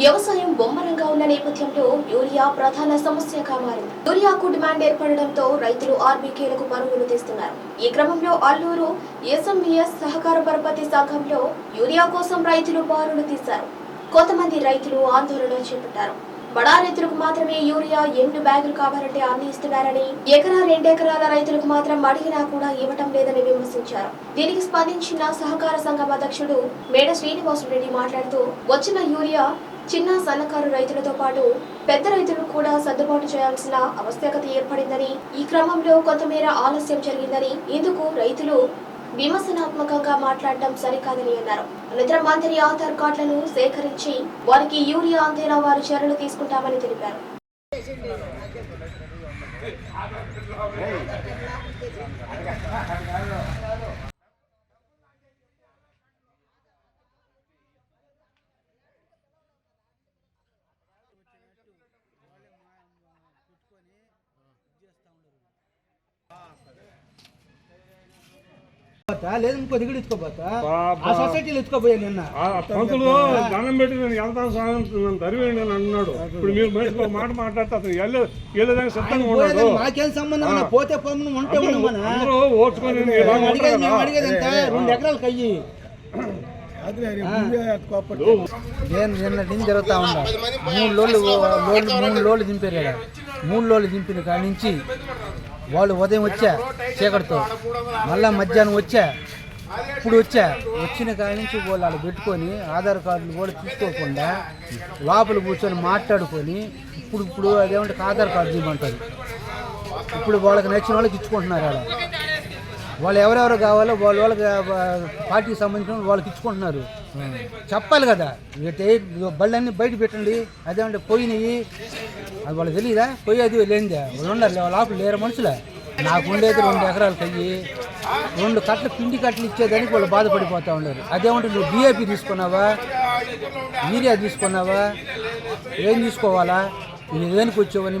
వ్యవసాయం బొమ్మరంగా ఉన్న నేపథ్యంలో యూరియా ప్రధాన సమస్యగా మారింది యూరియాకు డిమాండ్ ఏర్పడడంతో రైతులు ఆర్బీకేలకు పరుగులు తీస్తున్నారు. ఈ క్రమంలో అల్లూరు ఎస్ఎంఈఎస్ సహకార పరపతి సంఘంలో యూరియా కోసం రైతులు బారులు తీశారు. కొంతమంది రైతులు ఆందోళన చేపట్టారు. బడా రైతులకు మాత్రమే యూరియా ఎన్ని బ్యాగులు కావాలంటే అన్ని ఇస్తున్నారని ఎకరా రెండెకరాల రైతులకు మాత్రం అడిగినా కూడా ఇవ్వటం లేదని విమర్శించారు. దీనికి స్పందించిన సహకార సంఘం అధ్యక్షుడు మేడ శ్రీనివాసరెడ్డి మాట్లాడుతూ వచ్చిన యూరియా చిన్న సన్నకారు రైతులతో పాటు పెద్ద రైతులు కూడా సర్దుబాటు చేయాల్సిన ఆవశ్యకత ఏర్పడిందని ఈ క్రమంలో కొంతమేర ఆలస్యం జరిగిందని ఇందుకు రైతులు విమర్శనాత్మకంగా మాట్లాడడం సరికాదని అన్నారు. అనంతరం అందరి ఆధార్ కార్డులను సేకరించి వారికి యూరియా అందేలా వారు చర్యలు తీసుకుంటామని తెలిపారు పోతా, లేదు ఇంకో దిగుడు ఎత్తుకోపోతా. ఆ సొసైటీలో ఎత్తుకోపోయా నిన్న. పంతులు దండం పెట్టి నేను వెళ్తాను స్వామి నన్ను తరివేయండి అని అన్నాడు. ఇప్పుడు మీరు ఒక మాట మాట్లాడితే అతను వెళ్ళే వెళ్ళేదానికి సిద్ధంగా ఉన్నాడు. మాకేం సంబంధం? పోతే పోమని ఉంటే అందరూ ఓర్చుకొని రెండు ఎకరాలు కయ్యి. నేను నిన్నటి నుంచి జరుగుతా ఉందా మూడు లోళ్ళు లోళ్ళు మూడు లోళ్ళు దింపారు. మూడు లోళ్ళు దింపిన కాడి నుంచి వాళ్ళు ఉదయం వచ్చా చీకటితో మళ్ళా మధ్యాహ్నం వచ్చా ఇప్పుడు వచ్చా వచ్చిన కాడి నుంచి వాళ్ళు అలా పెట్టుకొని ఆధార్ కార్డులు కూడా తీసుకోకుండా లోపల కూర్చొని మాట్లాడుకొని ఇప్పుడు ఇప్పుడు అదేమంటే ఆధార్ కార్డు తీయమంటారు. ఇప్పుడు వాళ్ళకి నచ్చిన వాళ్ళకి ఇచ్చుకుంటున్నారు ఆడ. వాళ్ళు ఎవరెవరు కావాలో వాళ్ళ వాళ్ళకి పార్టీకి సంబంధించిన వాళ్ళకి ఇచ్చుకుంటున్నారు. చెప్పాలి కదా. ఇటే బళ్ళన్నీ బయట పెట్టండి. అదేమంటే పోయినాయి అది వాళ్ళకి తెలియదా? పోయి అది లేనిదే. వాళ్ళు ఉండాలి వాళ్ళ లోపల లేరు మనుషులే. నాకు ఉండేది రెండు ఎకరాలు కయ్యి రెండు కట్టలు పిండి కట్టలు ఇచ్చేదానికి వాళ్ళు బాధపడిపోతూ ఉన్నారు. అదేమంటే నువ్వు డిఏపి తీసుకున్నావా? యూరియా తీసుకున్నావా? ఏం తీసుకోవాలా? నువ్వు దేనికి వచ్చావని